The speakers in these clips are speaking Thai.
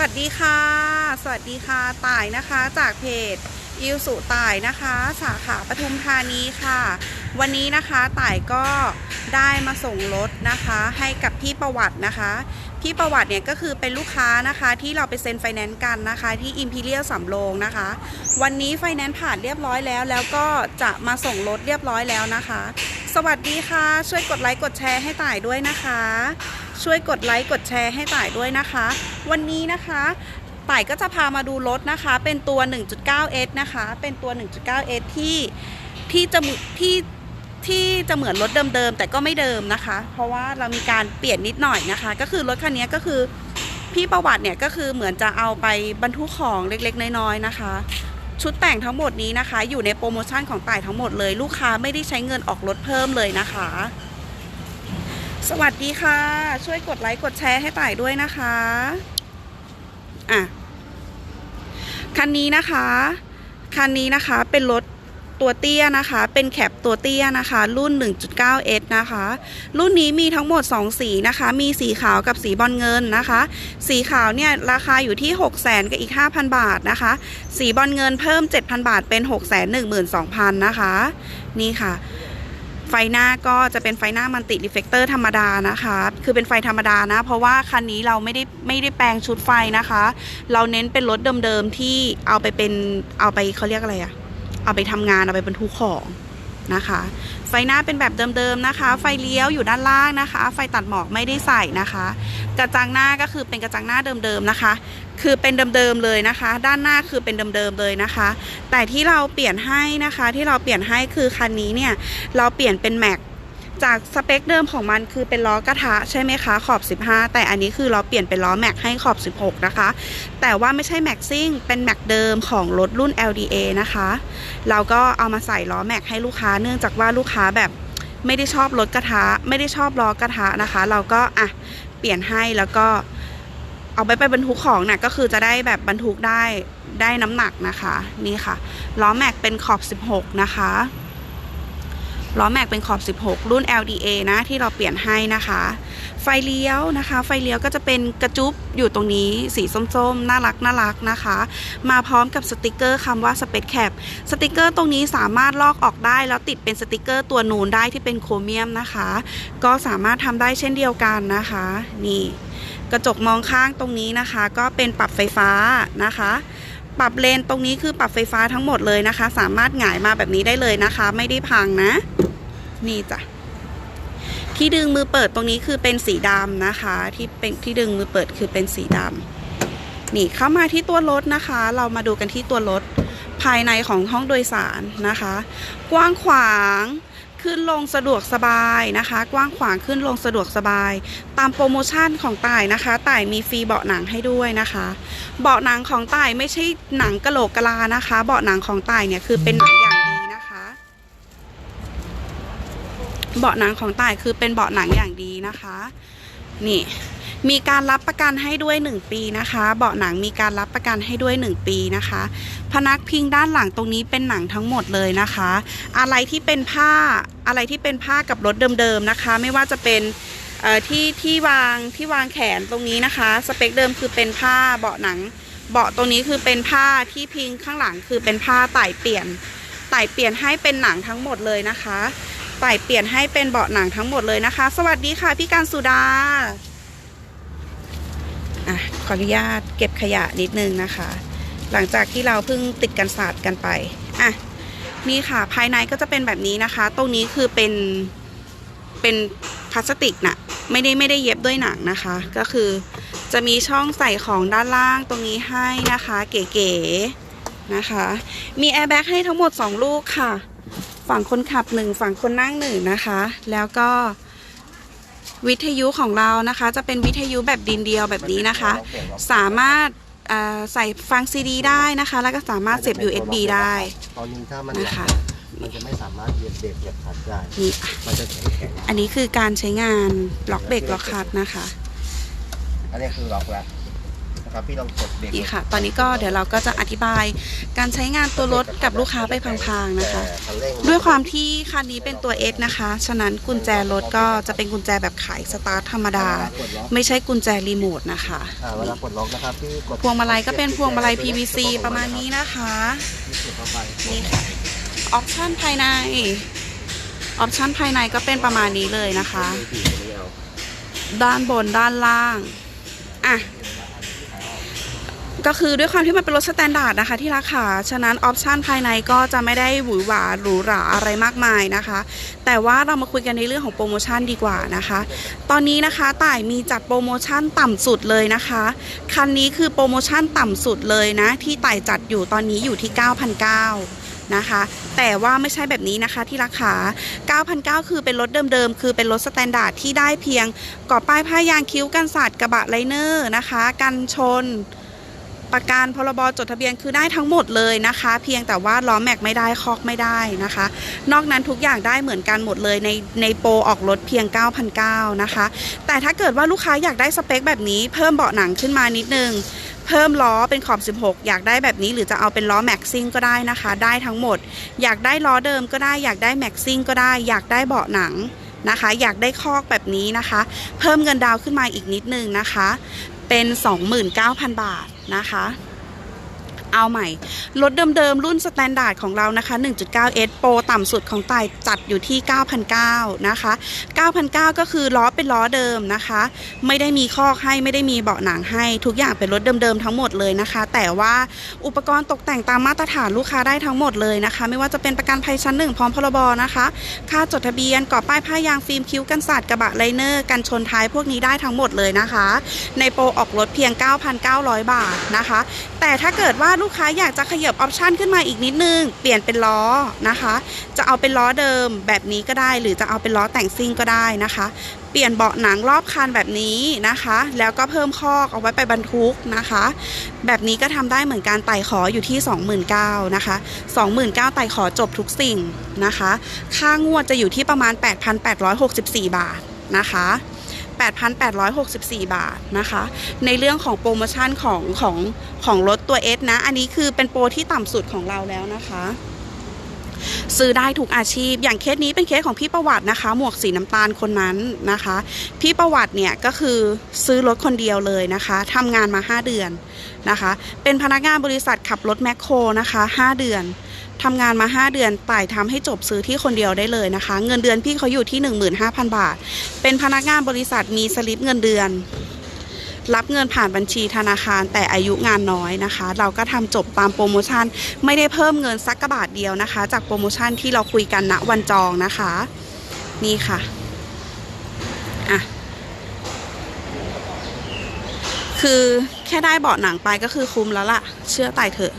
วัสดีค่ะ สวัสดีค่ะต่ายนะคะจากเพจอิวสุต่ายนะคะ สาขาปทุมธานีค่ะ วันนี้นะคะต่ายก็ได้มาส่งรถนะคะ ให้กับพี่ประวัตินะคะพี่ประวัติเนี่ยก็คือเป็นลูกค้านะคะที่เราไปเซ็นไฟแนนซ์กันนะคะ ที่ Imperial สำโรงนะคะ วันนี้ไฟแนนซ์ผ่านเรียบร้อยแล้ว แล้วก็จะมาส่งรถเรียบร้อยแล้วนะคะ สวัสดีค่ะ ช่วยกดไลค์กดแชร์ให้ต่ายด้วยนะคะ ช่วยกดไลค์กดแชร์ให้ต่ายด้วยนะคะ วันนี้นะคะต่ายก็จะพามาดูรถนะคะ เป็นตัว 1.9S นะคะ เป็นตัว 1.9S ที่ที่จะมือที่ ที่จะเหมือนรถเดิมๆแต่ก็ไม่เดิมนะคะ เพราะว่าเรามีการเปลี่ยนนิดหน่อยนะคะ ก็คือรถคันนี้ก็คือพี่ประวัติเนี่ยก็คือเหมือนจะเอาไปบรรทุกของเล็กๆ น้อยๆนะคะ ชุดแต่งทั้งหมดนี้นะคะ อยู่ในโปรโมชั่นของต่ายทั้งหมดเลย ลูกค้าไม่ได้ใช้เงินออกรถเพิ่มเลยนะคะ สวัสดีค่ะ ช่วยกดไลค์กดแชร์ให้ต่ายด้วยนะคะอะคันนี้นะคะ คันนี้นะคะเป็นรถ ตัวเตี้ยนะคะ เป็นแคปตัวเตี้ยนะคะ รุ่น 1.9S นะคะ รุ่นนี้มีทั้งหมด 2 สีนะคะ มีสีขาวกับสีบอลเงินนะคะ สีขาวเนี่ยราคาอยู่ที่ 6 0 0 0 0กับอีก 5,000 บาทนะคะ สีบอลเงินเพิ่ม 7,000 บาทเป็น 6 1 2 0 0 0 นะคะ นี่ค่ะไฟหน้าก็จะเป็นไฟหน้ามันติรีเฟกเตอร์ธรรมดานะคะ คือเป็นไฟธรรมดานะ เพราะว่าคันนี้เราไม่ได้ไม่ได้แปลงชุดไฟนะคะ เราเน้นเป็นรถเดิมๆที่เอาไปเป็นเอาไปเขาเรียกอะไรอะ เอาไปทำงานเอาไปบรรทุกของนะคะ ไฟหน้าเป็นแบบเดิมๆนะคะ ไฟเลี้ยวอยู่ด้านล่างนะคะ ไฟตัดหมอกไม่ได้ใส่นะคะ กระจังหน้าก็คือเป็นกระจังหน้าเดิมๆนะคะ คือเป็นเดิมๆเลยนะคะ ด้านหน้าคือเป็นเดิมๆเลยนะคะ แต่ที่เราเปลี่ยนให้นะคะ ที่เราเปลี่ยนให้คือคันนี้เนี่ยเราเปลี่ยนเป็นแม็ก จากสเปคเดิมของมันคือเป็นล้อกระทะใช่ไหมคะขอบ 15 แต่อันนี้คือเราเปลี่ยนเป็นล้อแม็กให้ขอบ 16 นะคะ แต่ว่าไม่ใช่แม็กซิ่งเป็นแม็กเดิมของรถรุ่น LDA นะคะ เราก็เอามาใส่ล้อแม็กให้ลูกค้าเนื่องจากว่าลูกค้าแบบไม่ได้ชอบรถกระทะไม่ได้ชอบล้อกระทะนะคะ เราก็อะเปลี่ยนให้แล้วก็เอาไปไปบรรทุกของเนี่ยก็คือจะได้แบบบรรทุกได้ได้น้ำหนักนะคะ นี่ค่ะล้อแม็กเป็นขอบ 16 นะคะ ล้อแม็กเป็นขอบ 16 รุ่น LDA นะที่เราเปลี่ยนให้นะคะ ไฟเลี้ยวนะคะ ไฟเลี้ยวก็จะเป็นกระจุบอยู่ตรงนี้สีส้มๆ น่ารักน่ารักนะคะ มาพร้อมกับสติกเกอร์คำว่า Space Cap สติกเกอร์ตรงนี้สามารถลอกออกได้ แล้วติดเป็นสติกเกอร์ตัวนูนได้ที่เป็นโครเมียมนะคะ ก็สามารถทำได้เช่นเดียวกันนะคะ นี่ กระจกมองข้างตรงนี้นะคะ ก็เป็นปรับไฟฟ้านะคะปรับเลนตรงนี้คือปรับไฟฟ้าทั้งหมดเลยนะคะ สามารถหงายมาแบบนี้ได้เลยนะคะ ไม่ได้พังนะ นี่จ้ะที่ดึงมือเปิดตรงนี้คือเป็นสีดำนะคะ ที่เป็นที่ดึงมือเปิดคือเป็นสีดำนี่เข้ามาที่ตัวรถนะคะ เรามาดูกันที่ตัวรถภายในของห้องโดยสารนะคะ กว้างขวางขึ้นลงสะดวกสบายนะคะ กว้างขวางขึ้นลงสะดวกสบาย ตามโปรโมชั่นของต่ายนะคะต่ายมีฟรีเบาะหนังให้ด้วยนะคะ เบาะหนังของต่ายไม่ใช่หนังกะโหลกกะลานะคะ เบาะหนังของต่ายเนี่ยคือเป็นหนัง เบาะหนังของต่ายคือเป็นเบาะหนังอย่างดีนะคะ นี่ มีการรับประกันให้ด้วย 1 ปีนะคะ เบาะหนังมีการรับประกันให้ด้วย 1 ปีนะคะ พนักพิงด้านหลังตรงนี้เป็นหนังทั้งหมดเลยนะคะ อะไรที่เป็นผ้าอะไรที่เป็นผ้ากับรถเดิมๆนะคะ ไม่ว่าจะเป็นที่ที่วางที่วางแขนตรงนี้นะคะ สเปคเดิมคือเป็นผ้าเบาะหนัง เบาะตรงนี้คือเป็นผ้าที่พิงข้างหลังคือเป็นผ้าไต่เปลี่ยนไต่เปลี่ยนให้เป็นหนังทั้งหมดเลยนะคะ ไต่เปลี่ยนให้เป็นเบาะหนังทั้งหมดเลยนะคะ สวัสดีค่ะพี่การสุดาอะขออนุญาตเก็บขยะนิดนึงนะคะ หลังจากที่เราเพิ่งติดกันศาสตร์กันไปอะนี่ค่ะภายในก็จะเป็นแบบนี้นะคะ ตรงนี้คือเป็นเป็นพลาสติกนะ่ะไม่ได้ไม่ได้เย็บด้วยหนังนะคะ ก็คือจะมีช่องใส่ของด้านล่างตรงนี้ให้นะคะ เก๋ๆนะคะ มีแอร์แบ็กให้ทั้งหมด 2 ลูกค่ะ ฝั่งคนขับหนึ่งฝั่งคนนั่งหนึ่งนะคะ แล้วก็วิทยุของเรานะคะจะเป็นวิทยุแบบดินเดียวแบบนี้นะคะ สามารถใส่ฟังซีดีได้นะคะ แล้วก็สามารถเสียบ USB ได้ตอนนี้ถ้ามันนะคะมันจะไม่สามารถเหยียบเบรกเหยียบคลัตช์ได้นี่อันจะแข็งแข็งอันนี้คือการใช้งานล็อกเบรกล็อกคลัตช์นะคะ อันนี้คือล็อกแล้ว ครับพี่ลองกดเบรกนี่ค่ะ ตอนนี้ก็เดี๋ยวเราก็จะอธิบายการใช้งานตัวรถกับลูกค้าไปพลางๆนะคะ แต่คันเร่งด้วยความที่คันนี้เป็นตัว S นะคะ ฉะนั้นกุญแจรถก็จะเป็นกุญแจแบบไขสตาร์ทธรรมดากดล็อกไม่ใช่กุญแจรีโมทนะคะ อ่าเวลากดล็อกนะครับพี่กดพวงมาลัยก็เป็นพวงมาลัย PVC ประมาณนี้นะคะเสียบเข้าไปนี่ค่ะ ออปชั่นภายใน ออปชั่นภายในก็เป็นประมาณนี้เลยนะคะผีไม่เอาด้านบนด้านล่าง อะ ก็คือด้วยความที่มันเป็นรถสแตนดาร์ดนะคะที่ราคาฉะนั้นออปชันภายในก็จะไม่ได้หวือหวาหรูหราอะไรมากมายนะคะ แต่ว่าเรามาคุยกันในเรื่องของโปรโมชั่นดีกว่านะคะ ตอนนี้นะคะต่ายมีจัดโปรโมชั่นต่ำสุดเลยนะคะ คันนี้คือโปรโมชั่นต่ำสุดเลยนะ ที่ต่ายจัดอยู่ตอนนี้อยู่ที่ 9,900นะคะแต่ว่าไม่ใช่แบบนี้นะคะที่ราคา 9,900 คือเป็นรถเดิมๆ คือเป็นรถสแตนดาร์ดที่ได้เพียงก่อป้ายผ้ายางคิ้วกันสาดกระบะไลเนอร์นะคะ กันชน ประกันพรบจดทะเบียนคือได้ทั้งหมดเลยนะคะ เพียงแต่ว่าล้อแม็กไม่ได้คอกไม่ได้นะคะ นอกนั้นทุกอย่างได้เหมือนกันหมดเลยในในโปรออกรถเพียง 9,900นะคะ แต่ถ้าเกิดว่าลูกค้าอยากได้สเปคแบบนี้เพิ่มเบาะหนังขึ้นมานิดนึงเพิ่มล้อเป็นขอบ 16 อยากได้แบบนี้หรือจะเอาเป็นล้อแม็กซิ่งก็ได้นะคะ ได้ทั้งหมด อยากได้ล้อเดิมก็ได้อยากได้แม็กซิ่งก็ได้ อยากได้เบาะหนังนะคะอยากได้คอกแบบนี้นะคะ เพิ่มเงินดาวขึ้นมาอีกนิดนึงนะคะ เป็น 29,000 บาท นะคะ เอาใหม่ รถเดิมๆ รุ่นสแตนดาร์ดของเรานะคะ 1.9S โปรต่ำสุดของต่ายจัดอยู่ที่ 9,900นะคะ 9,900 ก็คือล้อเป็นล้อเดิมนะคะ ไม่ได้มีคอกให้ไม่ได้มีเบาะหนังให้ทุกอย่างเป็นรถเดิมๆ ทั้งหมดเลยนะคะ แต่ว่าอุปกรณ์ตกแต่งตามมาตรฐานลูกค้าได้ทั้งหมดเลยนะคะ ไม่ว่าจะเป็นประกันภัยชั้นหนึ่งพร้อมพรบนะคะ ค่าจดทะเบียนก่อป้ายผ้ายางฟิล์มคิ้วกันสาดกระบะไลเนอร์กันชนท้ายพวกนี้ได้ทั้งหมดเลยนะคะ ในโปรออกรถเพียง 9,900 บาทนะคะ แต่ถ้าเกิดว่าลูกูกค้าอยากจะขยับออปชันขึ้นมาอีกนิดนึง เปลี่ยนเป็นล้อนะคะ จะเอาเป็นล้อเดิมแบบนี้ก็ได้ หรือจะเอาเป็นล้อแต่งซิ่งก็ได้นะคะ เปลี่ยนเบาะหนังรอบคันแบบนี้นะคะ แล้วก็เพิ่มคอกเอาไว้ไปบรรทุกนะคะ แบบนี้ก็ทำได้เหมือนกันไต่ขออยู่ที่ 29,000นะคะ29,000ไต่ขอจบทุกสิ่งนะคะ ค่างวดจะอยู่ที่ประมาณ 8,864 บาทนะคะ 8,864 บาทนะคะ ในเรื่องของโปรโมชั่นของของของรถตัว S นะ อันนี้คือเป็นโปรที่ต่ำสุดของเราแล้วนะคะ ซื้อได้ทุกอาชีพ อย่างเคสนี้เป็นเคสของพี่ประวัตินะคะ หมวกสีน้ำตาลคนนั้นนะคะ พี่ประวัติเนี่ยก็คือซื้อรถคนเดียวเลยนะคะทำงานมา 5 เดือนนะคะ เป็นพนักงานบริษัทขับรถแมคโครนะคะ 5 เดือน ทำงานมา 5 เดือนป่ายทำให้จบซื้อที่คนเดียวได้เลยนะคะ เงินเดือนพี่เขาอยู่ที่ 15,000 บาท เป็นพนักงานบริษัทมีสลิปเงินเดือน รับเงินผ่านบัญชีธนาคารแต่อายุงานน้อยนะคะ เราก็ทำจบตามโปรโมชั่น ไม่ได้เพิ่มเงินสักกระบาทเดียวนะคะ จากโปรโมชั่นที่เราคุยกันณวันจองนะคะ นี่ค่ะอะคือแค่ได้เบาะหนังไปก็คือคุ้มแล้วล่ะ เชื่อไต่เถอะ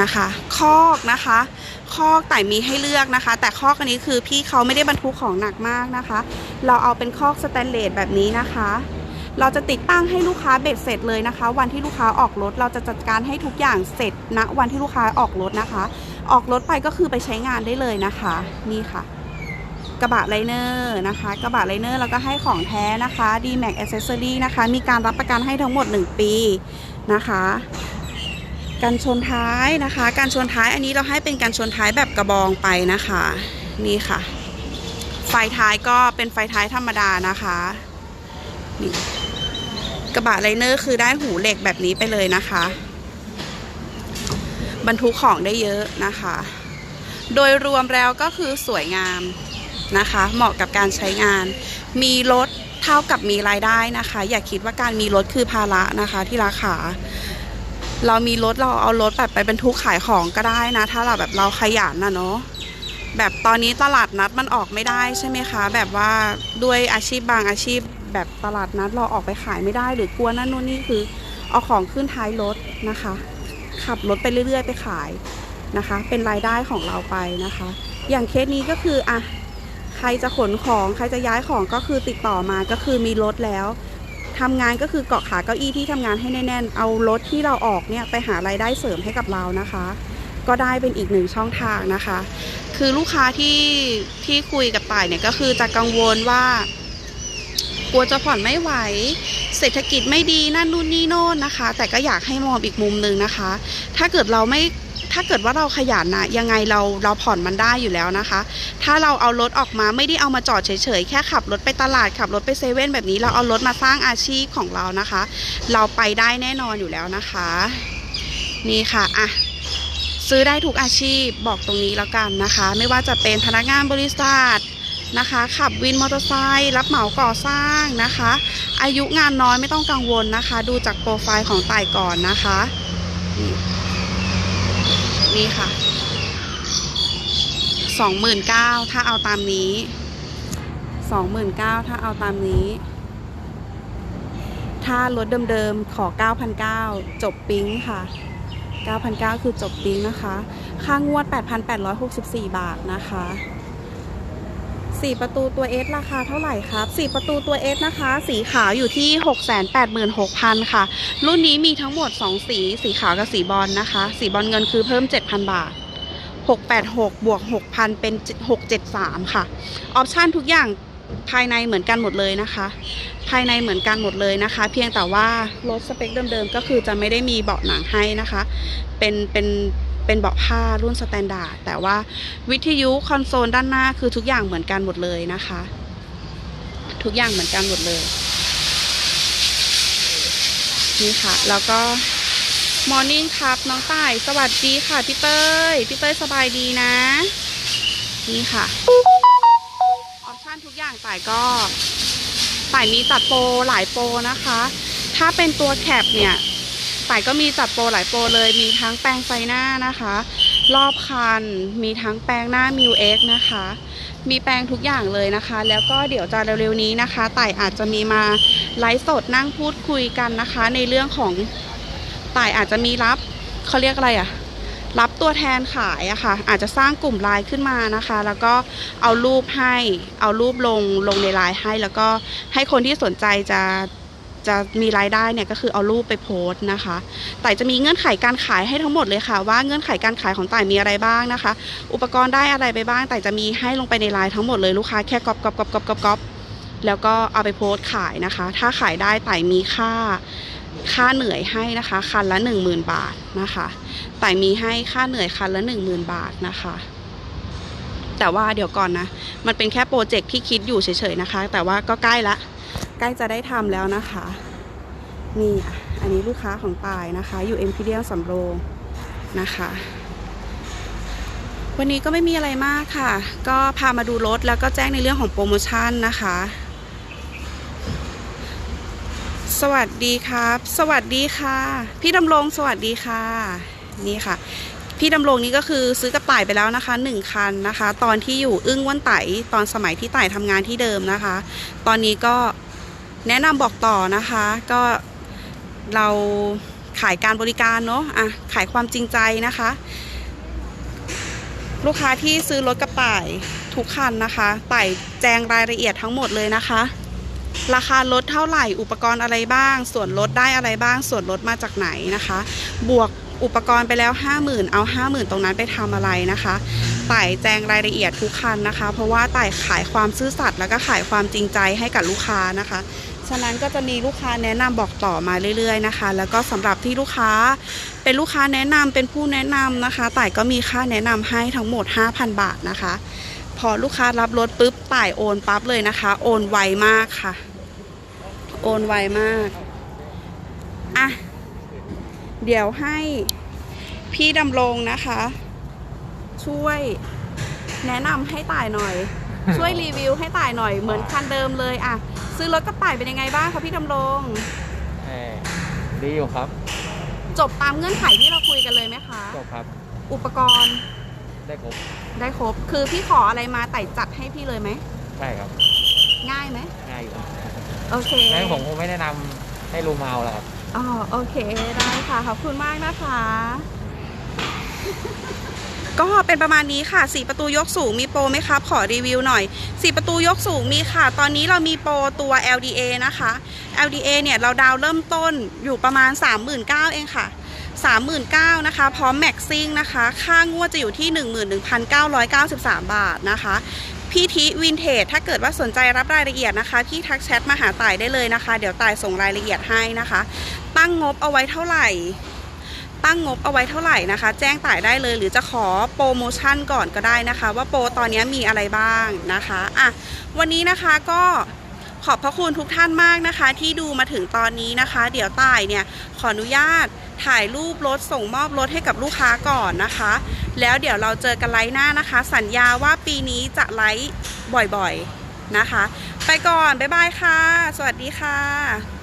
นะคะคอกนะคะคอกไต่มีให้เลือกนะคะ แต่คอกอันนี้คือพี่เขาไม่ได้บรรทุกของหนักมากนะคะ เราเอาเป็นคอกสแตนเลสแบบนี้นะคะ เราจะติดตั้งให้ลูกค้าเบ็ดเสร็จเลยนะคะ วันที่ลูกค้าออกรถเราจะจัดการให้ทุกอย่างเสร็จณวันที่ลูกค้าออกรถนะคะ ออกรถไปก็คือไปใช้งานได้เลยนะคะนี่ค่ะ กระบะไลเนอร์นะคะกระบะไลเนอร์แล้วก็ให้ของแท้นะคะ d m a x Accessory นะคะ มีการรับประกันให้ทั้งหมด 1 ปีนะคะ การชนท้ายนะคะ การชนท้ายอันนี้เราให้เป็นการชนท้ายแบบกระบองไปนะคะ นี่ค่ะ ไฟท้ายก็เป็นไฟท้ายธรรมดานะคะนี่กระบะไลเนอร์คือได้หูเหล็กแบบนี้ไปเลยนะคะ บรรทุกของได้เยอะนะคะ โดยรวมแล้วก็คือสวยงามนะคะ เหมาะกับการใช้งาน มีรถเท่ากับมีรายได้นะคะ อย่าคิดว่าการมีรถคือภาระนะคะที่ราคา เรามีรถเราเอารถแบบไปบรรทุกขายของก็ได้นะ ถ้าเราแบบเราขยันนะเนาะแบบตอนนี้ตลาดนัดมันออกไม่ได้ใช่ไหมคะ แบบว่าด้วยอาชีพบางอาชีพ แบบตลาดนัดเราออกไปขายไม่ได้ หรือกลัวนั่นนู่นนี่คือ เอาของขึ้นท้ายรถนะคะ ขับรถไปเรื่อย ๆ ไปขายนะคะ เป็นรายได้ของเราไปนะคะ อย่างเคสนี้ก็คืออะใครจะขนของใครจะย้ายของก็คือติดต่อมาก็คือมีรถแล้ว ทำงานก็คือเกาะขาเก้าอี้ที่ทำงานให้แน่นๆ เอารถที่เราออกเนี่ยไปหารายได้เสริมให้กับเรานะคะ ก็ได้เป็นอีกหนึ่งช่องทางนะคะ คือลูกค้าที่ที่คุยกับต่ายเนี่ยก็คือจะกังวลว่ากลัวจะผ่อนไม่ไหว เศรษฐกิจไม่ดีนั่นนู่นนี่โน่นนะคะ แต่ก็อยากให้มองอีกมุมหนึ่งนะคะ ถ้าเกิดเราไม่ ถ้าเกิดว่าเราขยันนะยังไงเราเราผ่อนมันได้อยู่แล้วนะคะ ถ้าเราเอารถออกมาไม่ได้เอามาจอดเฉยๆแค่ขับรถไปตลาดขับรถไปเซเว่นแบบนี้เราเอารถมาสร้างอาชีพของเรานะคะ เราไปได้แน่นอนอยู่แล้วนะคะ นี่ค่ะอะซื้อได้ทุกอาชีพบอกตรงนี้แล้วกันนะคะ ไม่ว่าจะเป็นพนักงานบริษัทนะคะขับวินมอเตอร์ไซค์รับเหมาก่อสร้างนะคะ อายุงานน้อยไม่ต้องกังวลนะคะ ดูจากโปรไฟล์ของต่ายก่อนนะคะ นี่ค่ะสองหมื่นเก้าถ้าเอาตามนี้สองหมื่นเก้าถ้าเอาตามนี้ ถ้ารถเดิมๆขอเก้าพันเก้าจบปิ๊งค่ะเก้าพันเก้าคือจบปิ๊งนะคะ ค่างวดแปดพันแปดร้อยหกสิบสี่บาทนะคะ 4 ประตูตัว S ราคาเท่าไหร่ครับ 4 ประตูตัว S นะคะ สีขาวอยู่ที่ 686,000 ค่ะ รุ่นนี้มีทั้งหมด 2 สี สีขาวกับสีบอลนะคะ สีบอลเงินคือเพิ่ม 7,000 บาท 686 บวก 6,000 เป็น 673 ค่ะ ออปชันทุกอย่างภายในเหมือนกันหมดเลยนะคะ ภายในเหมือนกันหมดเลยนะคะ เพียงแต่ว่ารถสเปคเดิมๆ ก็คือจะไม่ได้มีเบาะหนังให้นะคะ เป็นเป็น เป็นเบาะผ้ารุ่นสแตนดาร์ดแต่ว่าวิทยุคอนโซลด้านหน้าคือทุกอย่างเหมือนกันหมดเลยนะคะ ทุกอย่างเหมือนกันหมดเลย นี่ค่ะ แล้วก็มอร์นิ่งครับน้องต่าย สวัสดีค่ะพี่เต้ยพี่เต้ยสบายดีนะ นี่ค่ะ ออปชั่นทุกอย่างต่ายก็ต่ายมีจัดโปรหลายโปรนะคะ ถ้าเป็นตัวแคปเนี่ย ต่ายก็มีจัดโปรหลายโปรเลย มีทั้งแปรงไฟหน้านะคะ รอบคัน มีทั้งแปรงหน้ามิวเอ็กนะคะ มีแปรงทุกอย่างเลยนะคะ แล้วก็เดี๋ยวจะเร็วๆนี้นะคะต่ายอาจจะมีมาไลฟ์สดนั่งพูดคุยกันนะคะ ในเรื่องของต่ายอาจจะมีรับเขาเรียกอะไรอะรับตัวแทนขายอะค่ะ อาจจะสร้างกลุ่มไลน์ขึ้นมานะคะ แล้วก็เอารูปให้ เอารูปลงลงในไลน์ให้ แล้วก็ให้คนที่สนใจจะ จะมีรายได้เนี่ยก็คือเอารูปไปโพสต์นะคะ แต่จะมีเงื่อนไขการขายให้ทั้งหมดเลยค่ะ ว่าเงื่อนไขการขายของต่ายมีอะไรบ้างนะคะ อุปกรณ์ได้อะไรไปบ้าง แต่จะมีให้ลงไปในไลน์ทั้งหมดเลยลูกค้าแค่ก๊อปก๊อปก๊อปก๊อปก๊อปก๊อปแล้วก็เอาไปโพสต์ขายนะคะ ถ้าขายได้ต่ายมีค่าค่าเหนื่อยให้นะคะ คันละ 10,000 บาทนะคะแต่มีให้ค่าเหนื่อยคันละ 10,000 บาทนะคะ แต่ว่าเดี๋ยวก่อนนะ มันเป็นแค่โปรเจกต์ที่คิดอยู่เฉยๆนะคะ แต่ว่าก็ใกล้ละ ใกล้จะได้ทำแล้วนะคะ นี่อะอันนี้ลูกค้าของตายนะคะ อยู่เอ็มพีเดียลสำโรงนะคะ วันนี้ก็ไม่มีอะไรมากค่ะ ก็พามาดูรถแล้วก็แจ้งในเรื่องของโปรโมชั่นนะคะ สวัสดีครับ สวัสดีค่ะ พี่ดำรงสวัสดีค่ะ นี่ค่ะพี่ดำรงนี้ก็คือซื้อกับต่ายไปแล้วนะคะหนึ่งคันนะคะ ตอนที่อยู่อึ้งว่านไต่ตอนสมัยที่ไต่ทำงานที่เดิมนะคะ ตอนนี้ก็ แนะนำบอกต่อนะคะ ก็เราขายการบริการเนาะอะขายความจริงใจนะคะ ลูกค้าที่ซื้อรถกับต่ายทุกคันนะคะต่ายแจงรายละเอียดทั้งหมดเลยนะคะ ราคารถเท่าไหร่อุปกรณ์อะไรบ้าง ส่วนลดได้อะไรบ้าง ส่วนลดมาจากไหนนะคะ บวกอุปกรณ์ไปแล้ว 50,000 เอา 50,000 ตรงนั้นไปทำอะไรนะคะ ต่ายแจงรายละเอียดทุกคันนะคะ เพราะว่าต่ายขายความซื่อสัตย์แล้วก็ขายความจริงใจให้กับลูกค้านะคะ ฉะนั้นก็จะมีลูกค้าแนะนำบอกต่อมาเรื่อย ๆนะคะ แล้วก็สำหรับที่ลูกค้าเป็นลูกค้าแนะนำเป็นผู้แนะนำนะคะต่ายก็มีค่าแนะนำให้ทั้งหมด 5,000 บาทนะคะ พอลูกค้ารับรถปุ๊บต่ายโอนปั๊บเลยนะคะ โอนไวมากค่ะ โอนไวมากอะเดี๋ยวให้พี่ดำรงนะคะ ช่วยแนะนำให้ต่ายหน่อย ช่วยรีวิวให้ต่ายหน่อยเหมือนคันเดิมเลยอะซื้อรถกับต่ายเป็นยังไงบ้างคะพี่ดำรงแหมดีอยู่ครับจบตามเงื่อนไขที่เราคุยกันเลยไหมคะ จบครับ อุปกรณ์ได้ครบได้ครบ คือพี่ขออะไรมาไต่จัดให้พี่เลยไหม ใช่ครับ ง่ายไหม ง่ายอยู่โอเค งั้นผมคงไม่แนะนำให้รูมาเอาแล้วครับ อ๋อ โอเค ได้ค่ะ ขอบคุณมากนะคะ ก็เป็นประมาณนี้ค่ะ 4 ประตูยกสูงมีโปรไหมครับ ขอรีวิวหน่อย 4 ประตูยกสูงมีค่ะ ตอนนี้เรามีโปรตัว LDA นะคะ LDA เนี่ยเราดาวเริ่มต้นอยู่ประมาณ 39,000เองค่ะ 39,000นะคะ พร้อมแม็กซิ่งนะคะ ค่างวดจะอยู่ที่ 11,993 บาทนะคะพี่ทิวินเทจถ้าเกิดว่าสนใจรับรายละเอียดนะคะ พี่ทักแชทมาหาต่ายได้เลยนะคะ เดี๋ยวต่ายส่งรายละเอียดให้นะคะ ตั้งงบเอาไว้เท่าไหร่ ตั้งงบเอาไว้เท่าไหร่นะคะ แจ้งต่ายได้เลย หรือจะขอโปรโมชั่นก่อนก็ได้นะคะ ว่าโปรตอนนี้มีอะไรบ้างนะคะอะวันนี้นะคะก็ขอบพระคุณทุกท่านมากนะคะ ที่ดูมาถึงตอนนี้นะคะ เดี๋ยวต่ายเนี่ยขออนุญาตถ่ายรูปรถส่งมอบรถให้กับลูกค้าก่อนนะคะ แล้วเดี๋ยวเราเจอกันไลฟ์หน้านะคะ สัญญาว่าปีนี้จะไลฟ์บ่อยๆนะคะ ไปก่อน บ๊ายบายค่ะ สวัสดีค่ะ